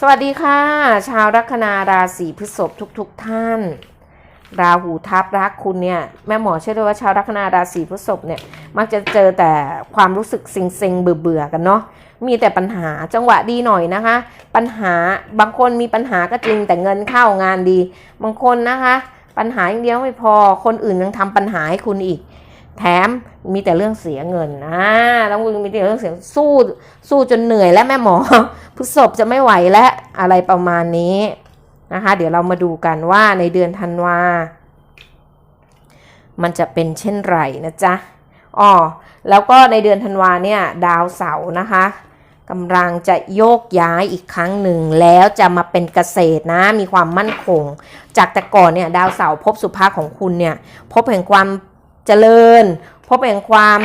สวัสดีค่ะ ชาวลัคนาราศีพฤษภทุกๆทท่าน ราหูทับรักคุณเนี่ยแม่หมอเชื่อเลยว่าชาวลัคนาราศีพฤษภเนี่ยมักจะเจอแต่ความรู้สึกเซ็งๆเบื่อๆกันเนาะมีแต่ปัญหาจังหวะดีหน่อยนะคะ ปัญหาบางคนมีปัญหาก็จริงแต่เงินเข้างานดี บางคนนะคะ ปัญหาอย่างเดียวไม่พอคนอื่นยังทำปัญหาให้คุณอีก แถมมีแต่เรื่องเสียเงินนะต้องมีแต่เรื่องเสียสู้สู้จนเหนื่อยและแม่หมอ พฤษภจะไม่ไหวและอะไรประมาณนี้นะคะ เดี๋ยวเรามาดูกันว่าในเดือนธันวา มันจะเป็นเช่นไรนะจ๊ะอ๋อแล้วก็ในเดือนธันวาเนี่ยดาวเสาร์นะคะกำลังจะโยกย้ายอีกครั้งหนึ่งแล้วจะมาเป็นเกษตรนะมีความมั่นคง จากแต่ก่อนเนี่ยดาวเสาร์พบสุภาพของคุณเนี่ยพบแห่งความเจริญ พบแห่งความ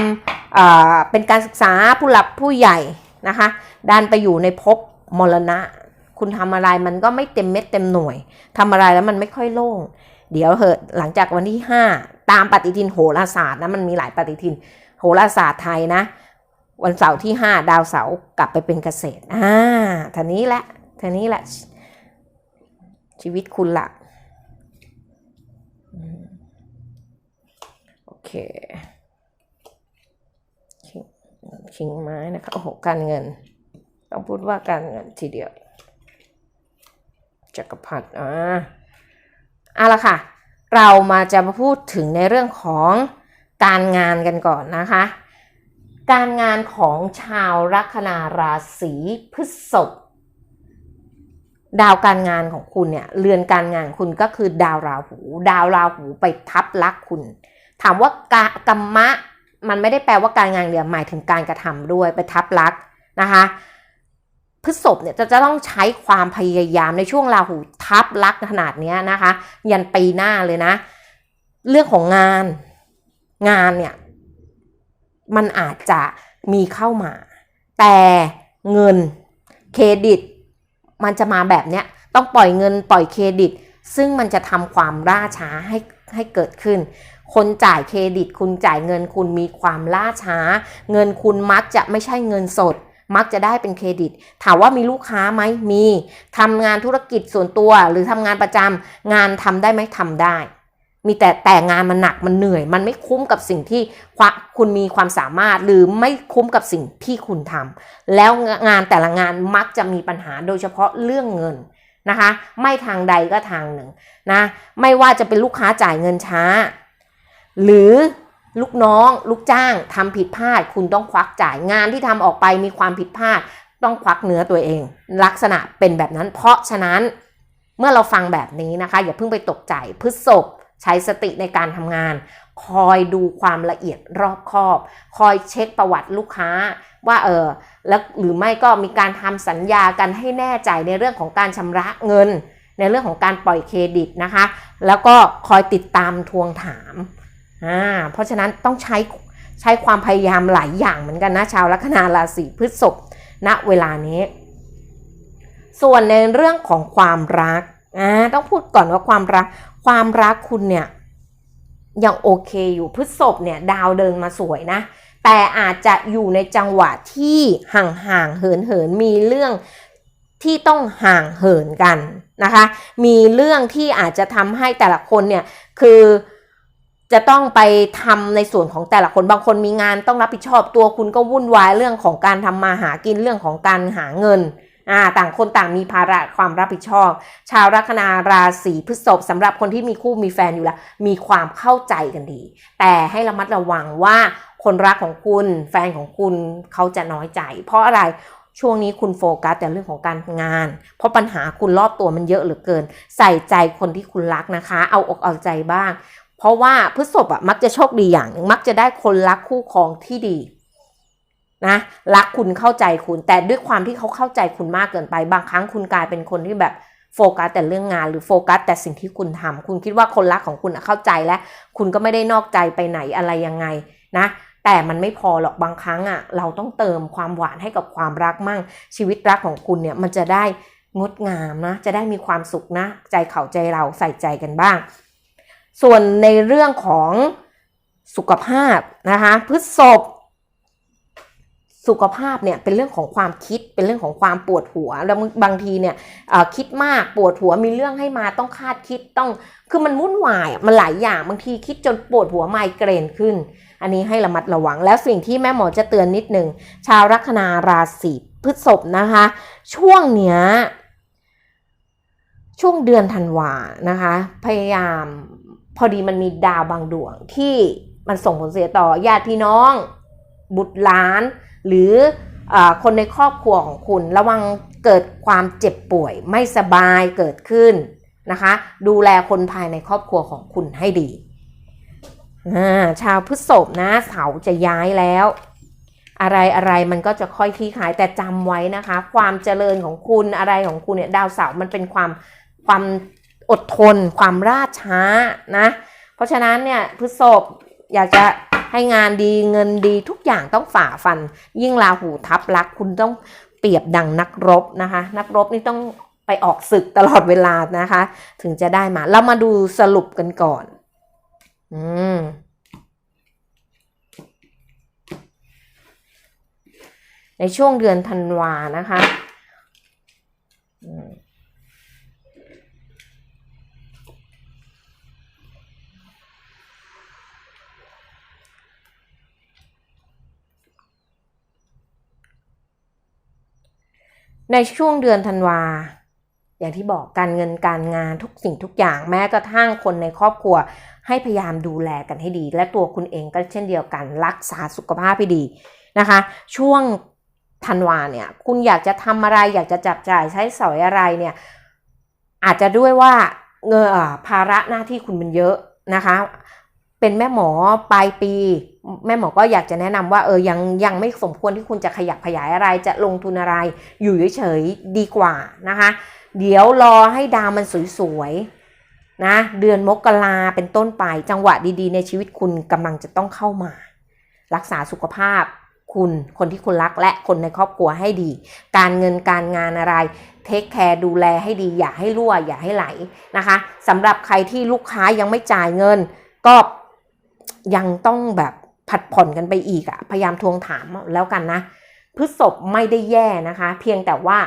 เป็นการศึกษาผู้หลักผู้ใหญ่ นะคะดันไปอยู่ในภพมรณะ คุณทำอะไรมันก็ไม่เต็มเม็ดเต็มหน่วยทำอะไรแล้วมันไม่ค่อยโล่ง เดี๋ยวเหอะหลังจากวันที่ 5 ตามปฏิทินโหราศาสตร์นะมันมีหลายปฏิทินโหราศาสตร์ไทยนะ วันเสาร์ที่ 5 ดาวเสาร์กลับไปเป็นเกษตรอ่าท่านี้แหละท่านี้แหละ ชีวิตคุณละโอเค ชิงไม้นะคะโอ้โหการเงิน ต้องพูดว่าการเงินทีเดียวจักรพรรดิอ่าเอาละค่ะ เรามาจะมาพูดถึงในเรื่องของการงานกันก่อนนะคะ การงานของชาวลัคนาราศีพฤษภดาวการงานของคุณเนี่ยเรือนการงานคุณก็คือดาวราหู ดาวราหูไปทับลักคุณ ถามว่ากรรมะ มันไม่ได้แปลว่าการงานเดียวหมายถึงการกระทำด้วยไปทับลักนะคะพฤษภเนี่ยจะจะต้องใช้ความพยายามในช่วงราหูทับลักขนาดนี้นะคะ ยันปีหน้าเลยนะ เรื่องของงานงานเนี่ยมันอาจจะมีเข้ามา แต่เงินเครดิต มันจะมาแบบเนี้ยต้องปล่อยเงินปล่อยเครดิต ซึ่งมันจะทำความล่าช้าให้ให้เกิดขึ้น คนจ่ายเครดิต คุณจ่ายเงินคุณมีความล่าช้า เงินคุณมักจะไม่ใช่เงินสด มักจะได้เป็นเครดิต ถามว่ามีลูกค้าไหมมีทำงานธุรกิจส่วนตัวหรือทำงานประจำงานทำได้ไหมทำได้ มีแต่แต่งานมันหนักมันเหนื่อย มันไม่คุ้มกับสิ่งที่คุณมีความสามารถหรือไม่คุ้มกับสิ่งที่คุณทำแล้วงานแต่ละงานมักจะมีปัญหาโดยเฉพาะเรื่องเงินนะคะ ไม่ทางใดก็ทางหนึ่งนะไม่ว่าจะเป็นลูกค้าจ่ายเงินช้า หรือลูกน้องลูกจ้างทำผิดพลาด คุณต้องควักจ่ายงานที่ทำออกไปมีความผิดพลาด ต้องควักเนื้อตัวเอง ลักษณะเป็นแบบนั้น เพราะฉะนั้นเมื่อเราฟังแบบนี้นะคะ อย่าเพิ่งไปตกใจพฤษภใช้สติในการทำงาน คอยดูความละเอียดรอบคอบ คอยเช็คประวัติลูกค้า ว่าเออแล้วหรือไม่ก็มีการทำสัญญากันให้แน่ใจในเรื่องของการชำระเงิน ในเรื่องของการปล่อยเครดิตนะคะ แล้วก็คอยติดตามทวงถาม อ่าเพราะฉะนั้นต้องใช้ใช้ความพยายามหลายอย่างเหมือนกันนะชาวลัคนาราศีพฤษภณเวลานี้ ส่วนในเรื่องของความรักอ่าต้องพูดก่อนว่าความรัก ความรักคุณเนี่ยยังโอเคอยู่พฤษภเนี่ยดาวเดินมาสวยนะ แต่อาจจะอยู่ในจังหวะที่ห่างๆเหินเหินมีเรื่องที่ต้องห่างเหินกันนะคะ มีเรื่องที่อาจจะทำให้แต่ละคนเนี่ยคือ จะต้องไปทำในส่วนของแต่ละคนบางคนมีงานต้องรับผิดชอบตัวคุณก็วุ่นวายเรื่องของการทำมาหากินเรื่องของการหาเงินอ่าต่างคนต่างมีภาระความรับผิดชอบ ชาวลัคนาราศีพฤษภสำหรับคนที่มีคู่มีแฟนอยู่แล้ว มีความเข้าใจกันดี แต่ให้ระมัดระวังว่าคนรักของคุณแฟนของคุณเขาจะน้อยใจ เพราะอะไรช่วงนี้คุณโฟกัสแต่เรื่องของการงาน เพราะปัญหาคุณรอบตัวมันเยอะเหลือเกิน ใส่ใจคนที่คุณรักนะคะ เอาอกเอาใจบ้าง เพราะว่าพฤษภอะมักจะโชคดีอย่างนึงมักจะได้คนรักคู่ครองที่ดีนะรักคุณเข้าใจคุณ แต่ด้วยความที่เขาเข้าใจคุณมากเกินไป บางครั้งคุณกลายเป็นคนที่แบบโฟกัสแต่เรื่องงานหรือโฟกัสแต่สิ่งที่คุณทำคุณคิดว่าคนรักของคุณเข้าใจและ คุณก็ไม่ได้นอกใจไปไหนอะไรยังไงนะแต่มันไม่พอหรอกบางครั้งอะเราต้องเติมความหวานให้กับความรักมั่ง ชีวิตรักของคุณเนี่ยมันจะได้งดงามนะ จะได้มีความสุขนะ ใจเขาใจเราใส่ใจกันบ้าง ส่วนในเรื่องของสุขภาพนะคะพฤษภสุขภาพเนี่ยเป็นเรื่องของความคิดเป็นเรื่องของความปวดหัวแล้วบางทีเนี่ยคิดมากปวดหัวมีเรื่องให้มาต้องคาดคิดต้องคือมันวุ่นวายมันหลายอย่างบางทีคิดจนปวดหัวไมเกรนขึ้น อันนี้ให้ระมัดระวัง แล้วสิ่งที่แม่หมอจะเตือนนิดนึงชาวลัคนาราศีพฤษภนะคะ ช่วงเนี้ยช่วงเดือนธันวานะคะ พยายาม พอดีมันมีดาวบางดวงที่มันส่งผลเสียต่อญาติพี่น้อง บุตรหลาน หรืออคนในครอบครัวของคุณ ระวังเกิดความเจ็บป่วย ไม่สบายเกิดขึ้นนะคะ ดูแลคนภายในครอบครัวของคุณให้ดีชาวพฤษภนะเสาจะย้ายแล้ว อะไรอะไรมันก็จะค่อยคลี่คลายแต่จำไว้นะคะ ความเจริญของคุณอะไรของคุณเนี่ยดาวเสามันเป็นความความ อดทนความราดช้านะ เพราะฉะนั้นเนี่ยพฤษภอยากจะให้งานดีเงินดีทุกอย่างต้องฝ่าฟัน ยิ่งราหูทับลักคุณต้องเปรียบดังนักรบนะคะ นักรบนี่ต้องไปออกศึกตลอดเวลานะคะ ถึงจะได้มา เรามาดูสรุปกันก่อน อืมในช่วงเดือนธันวานะคะ ในช่วงเดือนธันวา อย่างที่บอกการเงินการงานทุกสิ่งทุกอย่างแม้กระทั่งคนในครอบครัว ให้พยายามดูแลกันให้ดี และตัวคุณเองก็เช่นเดียวกันรักษาสุขภาพให้ดีนะคะ ช่วงธันวาเนี่ยคุณอยากจะทำอะไรอยากจะจับจ่ายใช้สอยอะไรเนี่ยอาจจะด้วยว่าเงอภาระหน้าที่คุณมันเยอะนะคะ เป็นแม่หมอปลายปี แม่หมอก็อยากจะแนะนำว่าเออยังยังไม่สมควรที่คุณจะขยับขยายอะไรจะลงทุนอะไร อยู่เฉยๆดีกว่านะคะ เดี๋ยวรอให้ดาวมันสวยๆนะเดือนมกราเป็นต้นไปจังหวะดีๆ ในชีวิตคุณกำลังจะต้องเข้ามา รักษาสุขภาพคุณคนที่คุณรักและคนในครอบครัวให้ดี การเงินการงานอะไร เทคแคร์ดูแลให้ดี อย่าให้รั่วอย่าให้ไหลนะคะสำหรับใครที่ลูกค้ายังไม่จ่ายเงิน ก็ ยังต้องแบบผัดผ่อนกันไปอีกอะพยายามทวงถามแล้วกันนะพฤษภไม่ได้แย่นะคะ เพียงแต่ว่า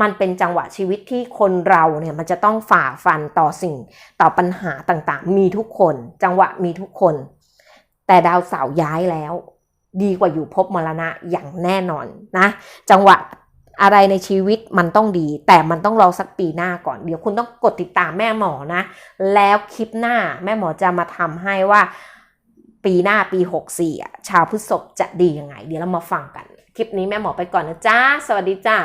มันเป็นจังหวะชีวิตที่คนเราเนี่ยมันจะต้องฝ่าฟันต่อสิ่งต่อปัญหาต่างๆ มีทุกคน จังหวะมีทุกคน แต่ดาวเสาร์ย้ายแล้ว ดีกว่าอยู่ภพมรณะอย่างแน่นอนนะ จังหวะอะไรในชีวิตมันต้องดี แต่มันต้องรอสักปีหน้าก่อน เดี๋ยวคุณต้องกดติดตามแม่หมอนะ แล้วคลิปหน้าแม่หมอจะมาทำให้ว่า ปีหน้าปี 64อะชาวพฤษภจะดียังไง เดี๋ยวเรามาฟังกัน คลิปนี้แม่หมอไปก่อนนะจ้า สวัสดีจ้า